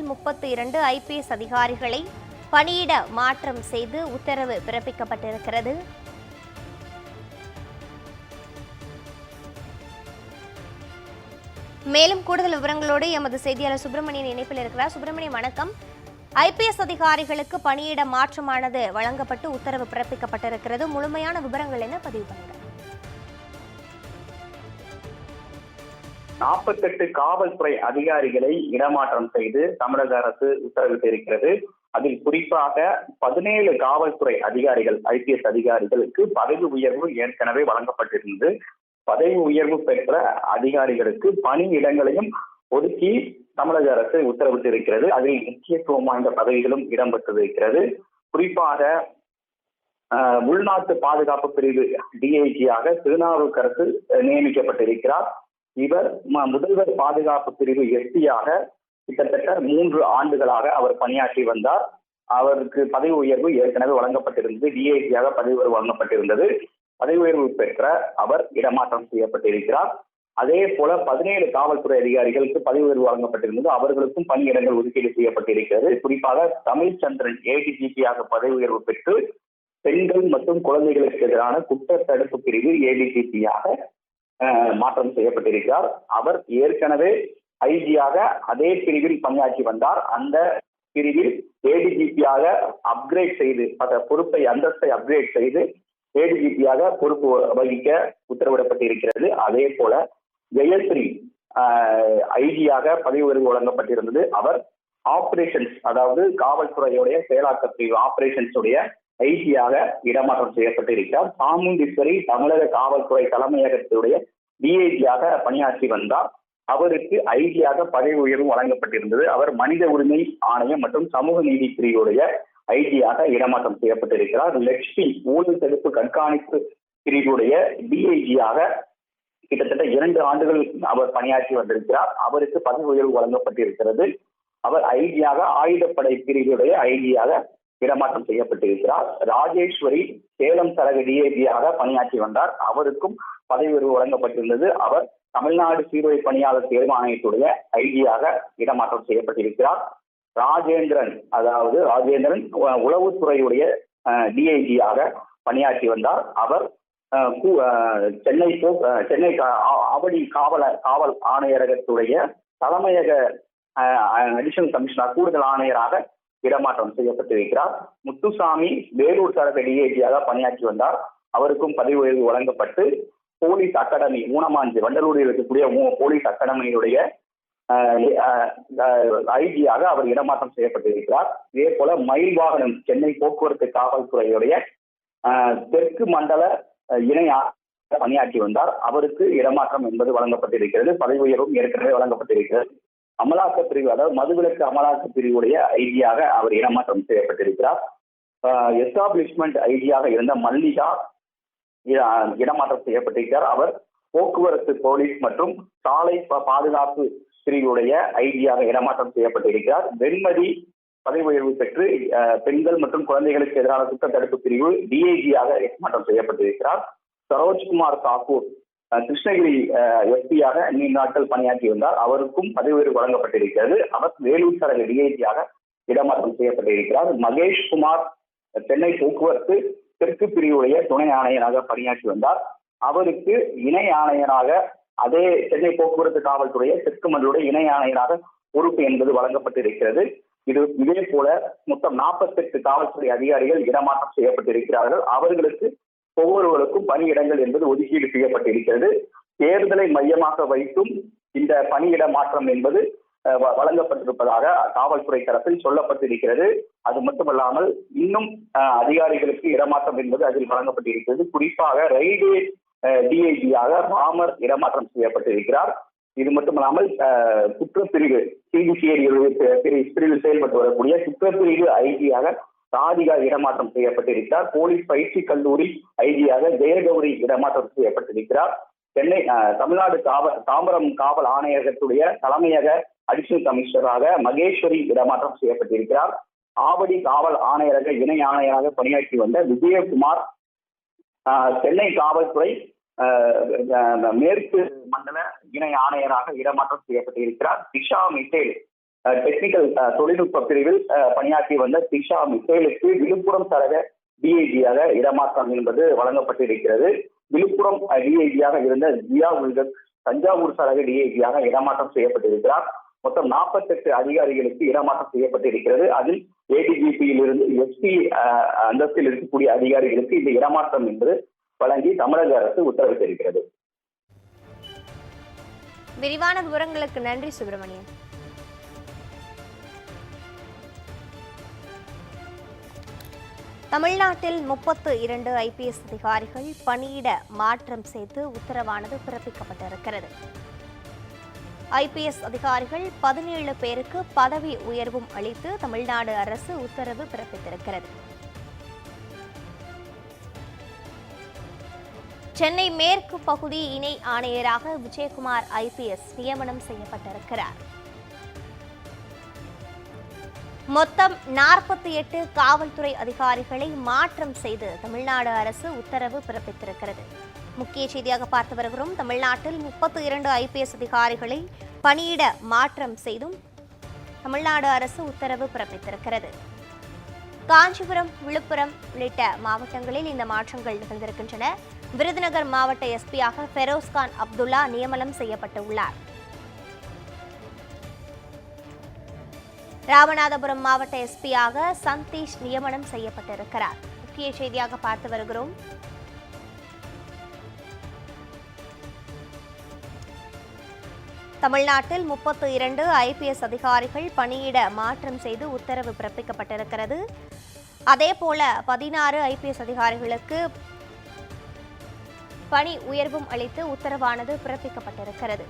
முப்பத்தி இரண்டு ஐபிஎஸ் அதிகாரிகளை பணியிட மாற்றம் செய்து உத்தரவு பிறப்பிக்கப்பட்டிருக்கிறது. மேலும் கூடுதல் விவரங்களோடு எமது செய்தியாளர் சுப்பிரமணியன் இணைப்பில் இருக்கிறார். சுப்பிரமணியன் வணக்கம். ஐபிஎஸ் அதிகாரிகளுக்கு பணியிட மாற்றமானது வழங்கப்பட்டு உத்தரவு பிறப்பிக்கப்பட்டிருக்கிறது. முழுமையான விவரங்கள் என்ன? பதிவு பண்ணுங்க நாற்பத்தெட்டு காவல்துறை அதிகாரிகளை இடமாற்றம் செய்து தமிழக அரசு உத்தரவிட்டிருக்கிறது அதில் குறிப்பாக பதினேழு காவல்துறை அதிகாரிகள் ஐபிஎஸ் அதிகாரிகளுக்கு பதவி உயர்வு ஏற்கனவே வழங்கப்பட்டிருந்தது. பதவி உயர்வு பெற்ற அதிகாரிகளுக்கு பணி இடங்களையும் ஒதுக்கி தமிழக அரசு உத்தரவிட்டிருக்கிறது அதில் முக்கியத்துவம் வாய்ந்த பதவிகளும் இடம்பெற்றிருக்கிறது குறிப்பாக உள்நாட்டு பாதுகாப்பு பிரிவு டிஐஜியாக திருநாவுக்கரசு நியமிக்கப்பட்டிருக்கிறார். இவர் ம- முதல்வர் பாதுகாப்பு பிரிவு எஸ்பியாக கிட்டத்தட்ட மூன்று ஆண்டுகளாக அவர் பணியாற்றி வந்தார். அவருக்கு பதவி உயர்வு ஏற்கனவே வழங்கப்பட்டிருந்தது. டிஐஜியாக பதவி உயர்வு வழங்கப்பட்டிருந்தது. பதவி உயர்வு பெற்ற அவர் இடமாற்றம் செய்யப்பட்டிருக்கிறார். அதே போல பதினேழு காவல்துறை அதிகாரிகளுக்கு பதவி உயர்வு வழங்கப்பட்டிருந்தது. அவர்களுக்கும் பணியிடங்கள் ஒதுக்கீடு செய்யப்பட்டிருக்கிறது. குறிப்பாக தமிழ்ச்சந்திரன் ஏடிஜிபியாக பதவி உயர்வு பெற்று பெண்கள் மற்றும் குழந்தைகளுக்கு எதிரான குற்ற தடுப்பு பிரிவு ஏடிஜிபியாக மாற்றம் செய்யப்பட்டிருக்கிறார். அவர் ஏற்கனவே ஐஜியாக அதே பிரிவில் பணியாற்றி வந்தார். அந்த பிரிவில் ஏடிஜிபியாக அப்கிரேட் செய்து அந்த பொறுப்பை அந்தஸ்தை அப்கிரேட் செய்து ஏடிஜிபியாக பொறுப்பு வகிக்க உத்தரவிடப்பட்டிருக்கிறது. அதே போல ஜெயஸ்ரீ ஐஜியாக பதவி உயர்வு வழங்கப்பட்டிருந்தது. அவர் ஆபரேஷன்ஸ் அதாவது காவல்துறையுடைய செயலாக்க பிரிவு ஆபரேஷன்ஸ் உடைய ஐஜியாக இடமாற்றம் செய்யப்பட்டிருக்கிறார். சாமுண்டீஸ்வரி தமிழக காவல்துறை தலைமையகத்துடைய டிஐஜியாக பணியாற்றி வந்தார். அவருக்கு ஐஜியாக பதவி உயர்வு வழங்கப்பட்டிருந்தது. அவர் மனித உரிமை ஆணையம் மற்றும் சமூக நீதி பிரிவுடைய ஐஜியாக இடமாற்றம் செய்யப்பட்டிருக்கிறார். லட்சுமி ஊழல் தடுப்பு கண்காணிப்பு பிரிவுடைய டிஐஜியாக கிட்டத்தட்ட இரண்டு ஆண்டுகள் அவர் பணியாற்றி வந்திருக்கிறார். அவருக்கு பதவி உயர்வு வழங்கப்பட்டிருக்கிறது. அவர் ஐஜியாக ஆயுதப்படை பிரிவுடைய ஐஜியாக இடமாற்றம் செய்யப்பட்டிருக்கிறார். ராஜேஸ்வரி சேலம் சரக டிஐபியாக பணியாற்றி வந்தார். அவருக்கும் பதவி உயர்வு வழங்கப்பட்டிருந்தது. அவர் தமிழ்நாடு சீருடை பணியாளர் தேர்வு ஆணையத்துடைய இடமாற்றம் செய்யப்பட்டிருக்கிறார். ராஜேந்திரன் அதாவது ராஜேந்திரன் உ- உளவுத்துறையுடைய டிஐஜியாக பணியாற்றி வந்தார். அவர் சென்னை போ- சென்னை அவடி ஆவடி காவல காவல் ஆணையரகத்துடைய தலைமையக அடிஷனல் கமிஷனர் கூடுதல் ஆணையராக இடமாற்றம் செய்யப்பட்டிருக்கிறார் முத்துசாமி வேலூர் சரக டிஐஜியாக பணியாற்றி வந்தார். அவருக்கும் பதவி உயர்வு வழங்கப்பட்டு போலீஸ் அகாடமி ஊனமாஞ்சி வண்டலூரில் இருக்கக்கூடிய போலீஸ் அகாடமியினுடைய ஐஜியாக அவர் இடமாற்றம் செய்யப்பட்டிருக்கிறார் இதே போல மயில் வாகனம் சென்னை போக்குவரத்து காவல்துறையுடைய தெற்கு மண்டல இணை பணியாற்றி வந்தார். அவருக்கு இடமாற்றம் என்பது வழங்கப்பட்டிருக்கிறது. பதவி உயர்வும் ஏற்கனவே வழங்கப்பட்டிருக்கிறது. அமலாக்க பிரிவு அதாவது மதுவிலக்கு அமலாக்க பிரிவுடைய ஐடியாக அவர் இடமாற்றம் செய்யப்பட்டிருக்கிறார். எஸ்டாப்ளிஷ்மெண்ட் ஐடியாக இருந்த மல்லிகா இடமாற்றம் செய்யப்பட்டிருக்கிறார். அவர் போக்குவரத்து போலீஸ் மற்றும் சாலை பாதுகாப்பு பிரிவுடைய ஐடியாக இடமாற்றம் செய்யப்பட்டிருக்கிறார். வெண்மதி பதவி உயர்வு பெற்று பெண்கள் மற்றும் குழந்தைகளுக்கு எதிரான குற்ற தடுப்பு பிரிவு டிஐஜியாக இடமாற்றம் செய்யப்பட்டிருக்கிறார். சரோஜ்குமார் தாக்கூர் கிருஷ்ணகிரி எஸ்பியாக நீண்ட நாட்கள் பணியாற்றி வந்தார். அவருக்கும் பதவி உயர்வு வழங்கப்பட்டிருக்கிறது. அவர் வேலூர் சரக டிஐஜியாக இடமாற்றம் செய்யப்பட்டிருக்கிறார். மகேஷ் குமார் சென்னை போக்குவரத்து தெற்கு பிரிவுடைய துணை ஆணையராக பணியாற்றி வந்தார். அவருக்கு இணை ஆணையராக அதே சென்னை போக்குவரத்து காவல்துறையை தெற்கு மண்டலுடைய இணை ஆணையராக பொறுப்பு என்பது வழங்கப்பட்டிருக்கிறது. இது இதே போல மொத்தம் நாற்பத்தெட்டு காவல்துறை அதிகாரிகள் இடமாற்றம் செய்யப்பட்டிருக்கிறார்கள். அவர்களுக்கு ஒவ்வொருவருக்கும் பணியிடங்கள் என்பது ஒதுக்கீடு செய்யப்பட்டிருக்கிறது. தேர்தலை மையமாக வைத்தும் இந்த பணியிட மாற்றம் என்பது வ- வழங்கப்பட்டிருப்பதாக காவல்துறை தரப்பில் சொல்லப்பட்டிருக்கிறது. அது மட்டுமல்லாமல் இன்னும் அதிகாரிகளுக்கு இடமாற்றம் என்பது அதில் வழங்கப்பட்டிருக்கிறது. குறிப்பாக ரயில்வே டிஐஜியாக ராமர் இடமாற்றம் செய்யப்பட்டிருக்கிறார். இது மட்டுமல்லாமல் குற்றப்பிரிவு சிபிசிஐடி பிரிவில் செயல்பட்டு வரக்கூடிய குற்றப்பிரிவு ஐஜியாக ராதிகா இடமாற்றம் செய்யப்பட்டிருக்கிறார். போலீஸ் பயிற்சி கல்லூரி ஐஜியாக ஜெயகௌரி இடமாற்றம் செய்யப்பட்டிருக்கிறார். சென்னை தமிழ்நாடு காவல் தாம்பரம் காவல் ஆணையகத்துடைய தலைமையக அடிஷனல் கமிஷனராக மகேஸ்வரி இடமாற்றம் செய்யப்பட்டிருக்கிறார். ஆவடி காவல் ஆணையரக இணை ஆணையராக பணியாற்றி வந்த விஜயகுமார் சென்னை காவல்துறை மேற்கு மண்டல இணை ஆணையராக இடமாற்றம் செய்யப்பட்டிருக்கிறார். திஷா மிசேல் டெக்னிக்கல் தொழில்நுட்ப பிரிவில் அஹ், பணியாற்றி வந்த திஷா மிசேலுக்கு விழுப்புரம் சரக டிஐஜியாக இடமாற்றம் என்பது வழங்கப்பட்டிருக்கிறது. விழுப்புரம் டிஐஜியாக இருந்த ஜியா உல்கத் தஞ்சாவூர் சரக டிஐஜியாக இடமாற்றம் செய்யப்பட்டிருக்கிறார். மொத்தம் நாற்பத்தெட்டு அதிகாரிகளுக்கு இடமாற்றம் செய்யப்பட்டிருக்கிறது. அதில் ஏடிஜிபியில் இருந்து எஸ்பி அந்தஸ்தில் இருக்கக்கூடிய அதிகாரிகளுக்கு இந்த இடமாற்றம் என்பது வழங்கி தமிழக அரசு உத்தரவிட்டிருக்கிறது விரிவான விவரங்களுக்கு நன்றி சுப்பிரமணியன். தமிழ்நாட்டில் முப்பத்து இரண்டு ஐபிஎஸ் அதிகாரிகள் பணியிட மாற்றம் செய்து உத்தரவானது பிறப்பிக்கப்பட்டிருக்கிறது. ஐபிஎஸ் அதிகாரிகள் பதினேழு பேருக்கு பதவி உயர்வும் அளித்து தமிழ்நாடு அரசு உத்தரவு பிறப்பித்திருக்கிறது. சென்னை மேற்கு பகுதி இணை ஆணையராக விஜயகுமார் ஐபிஎஸ் நியமனம் செய்யப்பட்டிருக்கிறார். மொத்தம் நாற்பத்தி எட்டு காவல்துறை அதிகாரிகளை மாற்றம் செய்து தமிழ்நாடு அரசு உத்தரவு பிறப்பித்திருக்கிறது. முக்கிய செய்தியாக பார்த்து வருகிறோம். தமிழ்நாட்டில் முப்பத்தி இரண்டு ஐபிஎஸ் அதிகாரிகளை பணியிட மாற்றம் செய்தும் தமிழ்நாடு அரசு உத்தரவு பிறப்பித்திருக்கிறது. காஞ்சிபுரம் விழுப்புரம் உள்ளிட்ட மாவட்டங்களில் இந்த மாற்றங்கள் நிகழ்ந்திருக்கின்றன. விருதுநகர் மாவட்ட எஸ்பியாக ஃபெரோஸ்கான் அப்துல்லா நியமனம் செய்யப்பட்டுள்ளார். ராமநாதபுரம் மாவட்ட எஸ்பியாக சந்தீஷ் நியமனம் செய்யப்பட்டிருக்கிறார். முக்கிய செய்தியாக பார்த்து வருகிறோம். தமிழ்நாட்டில் முப்பத்து இரண்டு ஐபிஎஸ் அதிகாரிகள் பணியிட மாற்றம் செய்து உத்தரவு பிறப்பிக்கப்பட்டிருக்கிறது. அதேபோல பதினாறு ஐபிஎஸ் அதிகாரிகளுக்கு பணி உயர்வும் அளித்து உத்தரவானது பிறப்பிக்கப்பட்டிருக்கிறது.